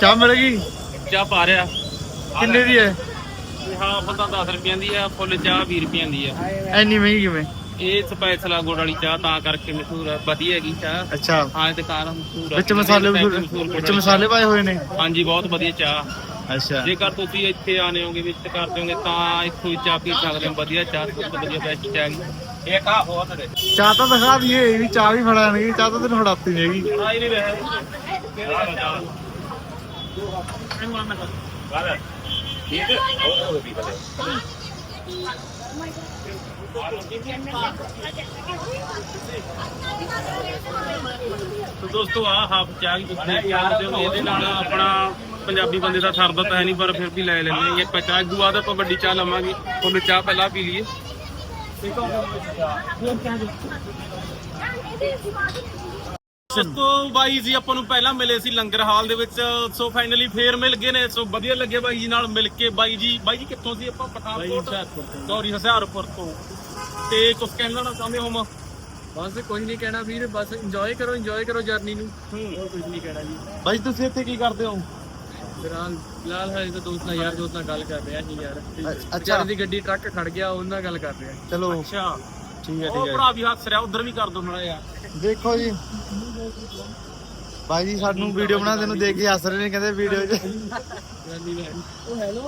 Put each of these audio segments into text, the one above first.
ਚਾਹ ਮਿਲ ਗਈ ਚਾਹ ਪਾ ਰਿਆ ਕਿੰਨੇ ਦੀ ਹੈ? ਹਾਂ ਪਤਾ 10 ਰੁਪਈਆਂ ਦੀ ਆ ਫੁੱਲ ਚਾਹ 20 ਰੁਪਈਆਂ ਦੀ ਆ ਐਨੀ ਮਹਿੰਗੀ ਕਿਵੇਂ? ਇਹ ਸਪੈਸ਼ਲ ਗੁੜ ਵਾਲੀ ਚਾਹ ਤਾਂ ਕਰਕੇ ਮਸ਼ਹੂਰ ਆ ਵਧੀਆ ਹੈਗੀ ਚਾਹ। ਅੱਛਾ। ਹਾਂ ਦੁਕਾਨ ਮਸ਼ਹੂਰ ਆ। ਵਿੱਚ ਮਸਾਲੇ ਮਸ਼ਹੂਰ ਵਿੱਚ ਮਸਾਲੇ ਪਾਏ ਹੋਏ ਨੇ। ਹਾਂਜੀ ਬਹੁਤ ਵਧੀਆ ਚਾਹ। ਅੱਛਾ। ਜੇਕਰ ਤੁਸੀਂ ਇੱਥੇ ਆਨੇ ਹੋਗੇ ਵਿੱਚ ਕਰ ਦਿਓਗੇ ਤਾਂ ਇੱਥੋਂ ਹੀ ਚਾਹ ਪੀ ਸਕਦੇ ਹੋ ਵਧੀਆ ਚਾਹ ਸਭ ਤੋਂ ਵਧੀਆ ਬੈਸਟ ਚਾਹ ਹੈਗੀ। ਇਹ ਚਾਹ ਤਾਂ ਦਿਖਾ ਦਈਏ ਇਹ ਵੀ ਚਾਹ ਵੀ ਫੜਾਣਗੇ ਚਾਹ ਤਾਂ ਤੈਨੂੰ ਫੜਾਤੀ ਨਹੀਂ ਹੈਗੀ। ਆ ਹੀ ਨਹੀਂ ਰਿਹਾ। ਤੋ ਦੋਸਤੋ ਆ ਹਾਫ ਚਾਹ ਦੇਖ ਸਕਦੇ ਹੋ। ਇਹਦੇ ਨਾਲ ਆਪਣਾ ਪੰਜਾਬੀ ਬੰਦੇ ਦਾ ਸਰਦਾ ਤਾਂ ਹੈ ਨਹੀਂ ਪਰ ਫਿਰ ਵੀ ਲੈ ਲੈਂਦੇ ਹਾਂ। ਆਪਾਂ ਚਾਹ ਗੁਆ ਦਾ ਆਪਾਂ ਵੱਡੀ ਚਾਹ ਲਵਾਂਗੇ। ਉਹਨੂੰ ਚਾਹ ਪਹਿਲਾਂ ਪੀ ਲਈਏ। ਦੋਸਤੋ ਬਾਈ ਜੀ ਆਪਾਂ ਨੂੰ ਪਹਿਲਾਂ ਮਿਲੇ ਸੀ ਲੰਗਰ ਹਾਲ ਦੇ ਵਿੱਚ ਸੋ ਫਾਈਨਲੀ ਫੇਰ ਮਿਲ ਗਏ ਨੇ ਸੋ ਵਧੀਆ ਲੱਗਿਆ ਬਾਈ ਜੀ ਨਾਲ ਮਿਲ ਕੇ। ਬਾਈ ਜੀ ਬਾਈ ਜੀ ਕਿੱਥੋਂ ਸੀ ਆਪਾਂ? ਪਠਾਨਕੋਟ? ਸੌਰੀ ਹਸਿਆਰਪੁਰ ਤੋਂ। ਤੇ ਕੁਝ ਕਹਿਣਾ ਨਾ ਚਾਹੁੰਦੇ ਹੋ ਬਸ ਕੁਝ ਨਹੀਂ ਕਹਿਣਾ ਵੀਰ ਬਸ ਇੰਜੋਏ ਕਰੋ ਇੰਜੋਏ ਕਰੋ ਜਰਨੀ ਨੂੰ। ਹੋਰ ਕੁਝ ਨਹੀਂ ਕਹਿਣਾ ਜੀ। ਬਾਈ ਤੁਸੀਂ ਇੱਥੇ ਕੀ ਕਰਦੇ ਹੋ? ਫਿਲਹਾਲ ਫਿਲਹਾਲ ਹੈ ਤਾਂ ਦੋਸਤ ਨਾਲ ਯਾਰ ਦੋਸਤ ਨਾਲ ਗੱਲ ਕਰ ਰਿਹਾ ਸੀ ਯਾਰ। ਅੱਛਾ। ਵਿਚਾਰੇ ਦੀ ਗੱਡੀ ਟਰੱਕ ਖੜ ਗਿਆ ਉਹਨਾਂ ਨਾਲ ਗੱਲ ਕਰ ਰਿਹਾ। ਚਲੋ। ਅੱਛਾ। ਠੀਕ ਹੈ ਉਹ ਠੀਕ ਭਰਾ ਵੀ ਹੱਸ ਰਿਹਾ ਉਧਰ ਵੀ ਕਰ ਦੋ ਮੜਾ ਯਾਰ ਹੈ ਦੇਖੋ ਜੀ। ਬਾਈ ਜੀ ਸਾਨੂੰ ਵੀਡੀਓ ਬਣਾਉਂਦੇ ਨੂੰ ਦੇਖ ਕੇ ਹੱਸ ਰਹੇ ਨੇ ਕਹਿੰਦੇ ਵੀਡੀਓ 'ਚ। ਉਹ ਹੈਲੋ।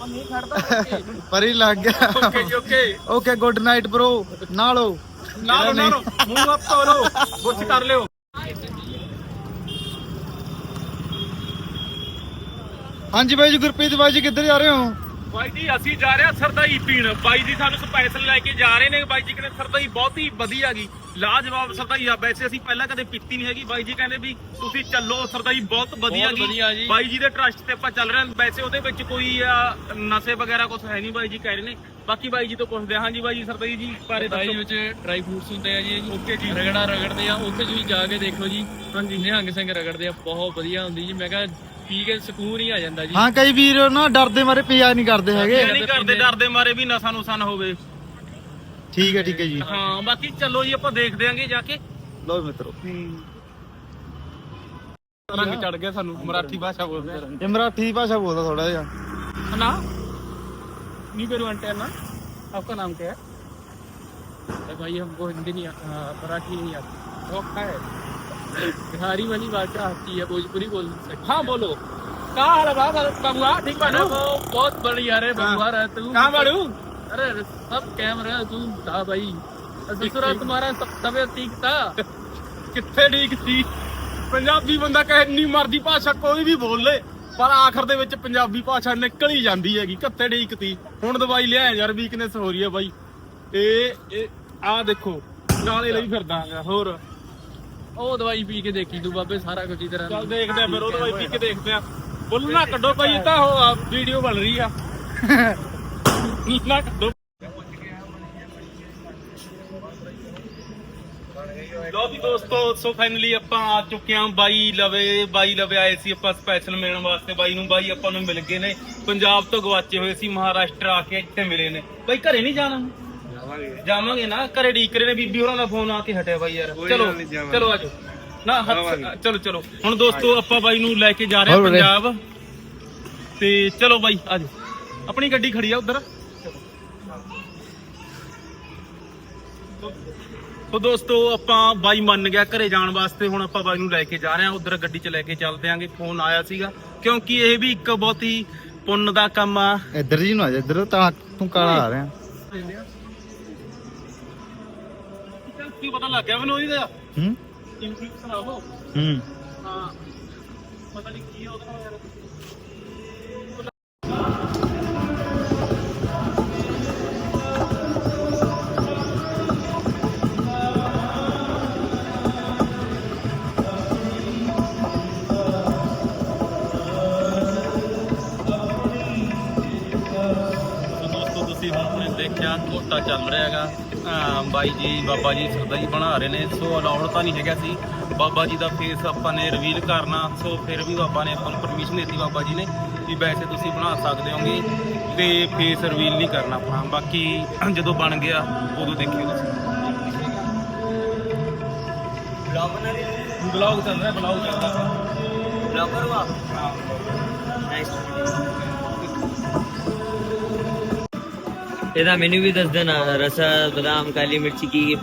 ਉਹ ਨਹੀਂ ਖੜਦਾ ਪਰ ਹੀ ਲੱਗ ਗਿਆ। ਓਕੇ ਜੀ okay. Okay good night bro ਨਾਲੋ। ਨਾ ਲੋ ਨਾ ਲੋ ਮੂੰਹ ਹੱਥ ਧੋ ਲੋ ਗੁੱਟ ਕਰ ਲਿਓ। ਹਾਂਜੀ ਬਾਈ ਜੀ ਗੁਰਪ੍ਰੀਤ ਬਾਈ ਜੀ ਕਿੱਧਰ ਜਾ ਰਹੇ ਹੋ? ਬਾਈ ਜੀ ਅਸੀਂ ਜਾ ਰਹੇ ਹਾਂ ਸਰਦਾਈ ਪੀਣ। ਬਾਈ ਜੀ ਸਾਨੂੰ ਸਪੈਸ਼ਲ ਲੈ ਕੇ ਜਾ ਰਹੇ ਨੇ। ਬਾਈ ਜੀ ਕਹਿੰਦੇ ਸਰਦਾਈ ਬਹੁਤ ਹੀ ਵਧੀਆ ਗਈ ਲਾਜਵਾਬ ਸਰਦਾਈ ਆ। ਵੈਸੇ ਅਸੀਂ ਪਹਿਲਾਂ ਕਦੇ ਪੀਤੀ ਨਹੀਂ ਹੈਗੀ। ਬਾਈ ਜੀ ਕਹਿੰਦੇ ਵੀ ਤੁਸੀਂ ਚੱਲੋ ਸਰਦਾਈ ਬਹੁਤ ਵਧੀਆ ਬਹੁਤ ਵਧੀਆ ਗਈ ਜੀ। ਬਾਈ ਜੀ ਦੇ ਟਰਸਟ ਤੇ ਆਪਾਂ ਚੱਲ ਰਹੇ ਹਾਂ। ਵੈਸੇ ਉਹਦੇ ਵਿੱਚ ਕੋਈ ਨਸ਼ੇ ਵਗੈਰਾ ਕੁਝ ਹੈ ਨਹੀਂ ਬਾਈ ਜੀ ਕਹਿ ਰਹੇ ਨੇ। ਬਾਕੀ ਬਾਈ ਜੀ ਤੋਂ ਪੁੱਛਦੇ ਹਾਂ। ਹਾਂਜੀ ਬਾਈ ਜੀ ਸਰਦਾਈ ਜੀ ਬਾਰੇ ਦਾਈ ਦੱਸੋ। ਵਿੱਚ ਡਰਾਈ ਫਰੂਟਸ ਹੁੰਦੇ ਆ ਜੀ ਓਕੇ ਜੀ ਰਗੜਾ ਰਗੜਦੇ ਆ। ਉੱਥੇ ਤੁਸੀਂ ਜਾ ਕੇ ਦੇਖੋ ਜੀ। ਹਾਂਜੀ। ਨਿਹੰਗ ਸਿੰਘ ਰਗੜਦੇ ਆ। ਬਹੁਤ ਵਧੀਆ ਹੁੰਦੀ ਜੀ। ਮੈਂ ਕਿਹਾ ਪੀ ਕੇ ਸਕੂਨ ਹੀ ਆ ਜਾਂਦਾ ਜੀ ਹਾਂ ਕਈ ਵੀਰ ਨਾ ਡਰਦੇ ਮਾਰੇ ਪਿਆ ਨਹੀਂ ਕਰਦੇ ਹੈਗੇ ਇਹ ਨਹੀਂ ਕਰਦੇ ਡਰਦੇ ਮਾਰੇ ਵੀ ਨਸ਼ਾ ਨੁਸਾ ਨਾ ਹੋਵੇ ਠੀਕ ਹੈ ਠੀਕ ਹੈ ਜੀ ਹਾਂ ਬਾਕੀ ਚਲੋ ਜੀ ਆਪਾਂ ਦੇਖਦੇ ਆਂਗੇ ਜਾ ਕੇ ਲੋ ਮਿੱਤਰੋ ਰੰਗ ਚੜ ਗਿਆ ਸਾਨੂੰ ਮਰਾਠੀ ਭਾਸ਼ਾ ਬੋਲਦੇ ਆ ਇਹ ਮਰਾਠੀ ਭਾਸ਼ਾ ਬੋਲਦਾ ਥੋੜਾ ਜਿਹਾ ना नहीं करूँ आंटे ना आपका नाम क्या है अरे भाई हमको हिंदी नहीं आ- हाँ, मराठी नहीं आती वो क्या है बिहारी वाली भाषा आती है भोजपुरी बोल सकते हाँ बोलो कहाँ हाल है बाबा बाबुआ ठीक अरे बाड़ू वो बहुत बढ़िया रे बबुआ रहा तू कहाँ बाड़ू अरे सब कैमरा तू था भाई ससुरा तुम्हारा सब तबियत ठीक था ਕਿੱਥੇ ਠੀਕ ਸੀ ਪੰਜਾਬੀ ਬੰਦਾ ਕਹੇ ਇੰਨੀ ਮਰਦੀ ਭਾਸ਼ਾ ਕੋਈ ਵੀ ਬੋਲ ਲੇ ਪਰ ਆਖਰ ਦੇ ਵਿੱਚ ਪੰਜਾਬੀ ਭਾਸ਼ਾ ਨਿਕਲ ਹੀ ਜਾਂਦੀ ਹੈਗੀ ਕੱਤੇ ਠੀਕ ਤੀ ਹੁਣ ਦਵਾਈ ਲਿਆ ਯਾਰ ਵੀਕਨੈਸ ਹੋ ਰਹੀ ਹੈ ਬਾਈ ਇਹ ਇਹ ਆਹ ਦੇਖੋ ਨਾਲੇ ਲਈ ਫਿਰਦਾ ਗਾ ਹੋਰ ਉਹ ਦਵਾਈ ਪੀ ਕੇ ਦੇਖੀ ਤੂੰ ਬਾਬੇ ਸਾਰਾ ਕੁਝ ਹੀ ਤਰ੍ਹਾਂ ਚੱਲ ਦੇਖਦੇ ਆ ਫਿਰ ਉਹ ਦਵਾਈ ਪੀ ਕੇ ਦੇਖਦੇ ਆ। ਬੁੱਲ ਨਾ ਕੱਢੋ ਭਾਈ ਇਹ ਤਾਂ ਉਹ ਵੀਡੀਓ ਬਣ ਰਹੀ ਆ। ਨਾ ਕੱਢੋ। ਲੋ ਵੀ ਦੋਸਤੋ ਸੋ ਫਾਈਨਲੀ ਆਪਾਂ ਆ ਚੁੱਕੇ ਹਾਂ ਬਾਈ ਲਵੇ ਬਾਈ ਲਵੇ ਆਏ ਸੀ ਆਪਾਂ ਸਪੈਸ਼ਲ ਮਿਲਣ ਵਾਸਤੇ ਬਾਈ ਨੂੰ ਬਾਈ ਆਪਾਂ ਨੂੰ ਮਿਲ ਗਏ ਨੇ। ਪੰਜਾਬ ਤੋਂ ਗਵਾਚੇ ਹੋਏ ਸੀ ਮਹਾਰਾਸ਼ਟਰ ਆ ਕੇ ਇੱਥੇ ਮਿਲੇ ਨੇ। ਬਾਈ ਘਰੇ ਨਹੀਂ ਜਾਣਾ? ਜਾਵਾਂਗੇ। ਨਾ ਘਰੇ ਡੀਕ ਰਹੇ ਨੇ ਬੀਬੀ ਹੋਰਾਂ ਦਾ ਫੋਨ ਆ ਕੇ ਹਟਿਆ ਬਾਈ ਯਾਰ। ਚਲੋ ਚਲੋ ਆਜੋ। ਨਾ ਹੱਥ ਚਲੋ ਚਲੋ। ਹੁਣ ਦੋਸਤੋ ਆਪਾਂ ਬਾਈ ਨੂੰ ਲੈ ਕੇ ਜਾ ਰਹੇ ਹਾਂ ਹੋਰ ਵੀਰੇ। ਪੰਜਾਬ। ਤੇ ਚਲੋ ਬਾਈ ਆਜੋ। ਆਪਣੀ ਗੱਡੀ ਖੜੀ ਆ ਉਧਰ। ਸੋ ਦੋਸਤੋ ਆਪਾਂ ਬਾਈ ਮੰਨ ਗਿਆ ਘਰੇ ਜਾਣ ਵਾਸਤੇ। ਹੁਣ ਆਪਾਂ ਬਾਈ ਨੂੰ ਲੈ ਕੇ ਜਾ ਰਹੇ ਹਾਂ। ਉਧਰ ਗੱਡੀ 'ਚ ਲੈ ਕੇ ਚੱਲਦੇ ਆਂਗੇ। ਫੋਨ ਆਇਆ ਸੀਗਾ। ਕਿਉਂਕਿ ਇਹ ਵੀ ਇੱਕ ਬਹੁਤ ਹੀ ਪੁੰਨ ਦਾ ਕੰਮ ਆ। ਇੱਧਰ ਜੀ ਨੂੰ ਆ ਜਾ। ਇੱਧਰ ਤਾਂ ਤੂੰ ਕਾਲਾ ਆ ਰਿਹਾ। ਕੀ ਪਤਾ ਲੱਗ ਗਿਆ ਮੈਨੂੰ ਇਹਦਾ ਹੂੰ? ਇੰਪੀ ਸੁਣਾਓ। ਹੂੰ। ਹਾਂ। ਪਤਾ ਨਹੀਂ ਕੀ ਉਹਦਾ ਯਾਰ। ਦੋਸਤੋ ਤੁਸੀਂ ਹੁਣ ਦੇਖਿਆ ਕੋਟਾ ਚੱਲ ਰਿਹਾ ਹੈਗਾ। ਬਾਈ ਜੀ ਬਾਬਾ ਜੀ ਸਰਦਾ ਜੀ ਬਣਾ ਰਹੇ ਨੇ। ਸੋ ਅਲਾਉਡ ਤਾਂ ਨਹੀਂ ਹੈਗਾ ਸੀ। ਬਾਬਾ ਜੀ ਦਾ ਫੇਸ ਆਪਾਂ ਨੇ ਰਿਵੀਲ ਕਰਨਾ। ਸੋ ਫਿਰ ਵੀ ਬਾਬਾ ਨੇ ਆਪਾਂ ਨੂੰ ਪਰਮਿਸ਼ਨ ਦਿੱਤੀ ਬਾਬਾ ਜੀ ਨੇ ਵੀ ਵੈਸੇ ਤੁਸੀਂ ਬਣਾ ਸਕਦੇ ਹੋਗੇ ਤੇ ਫੇਸ ਰਿਵੀਲ ਨਹੀਂ ਕਰਨਾ ਆਪਾਂ ਬਾਕੀ ਜਦੋਂ ਬਣ ਗਿਆ ਉਦੋਂ ਦੇਖਿਓ ਤੁਸੀਂ। ਬਲੌਗ ਬਣਾ ਰਹੇ ਚੱਲ ਰਿਹਾ ਬਲੌਗ ਚੱਲਦਾ। ਬਲੌਗਰ ਵਾ? ਨਾਈਸ ਇਹਦਾ ਮੈਨੂੰ ਵੀ ਦੱਸ ਦੇਣਾ ਰਸਾ ਬਦਾਮ ਕਾਲੀ ਮਿਰਚ ਕੀ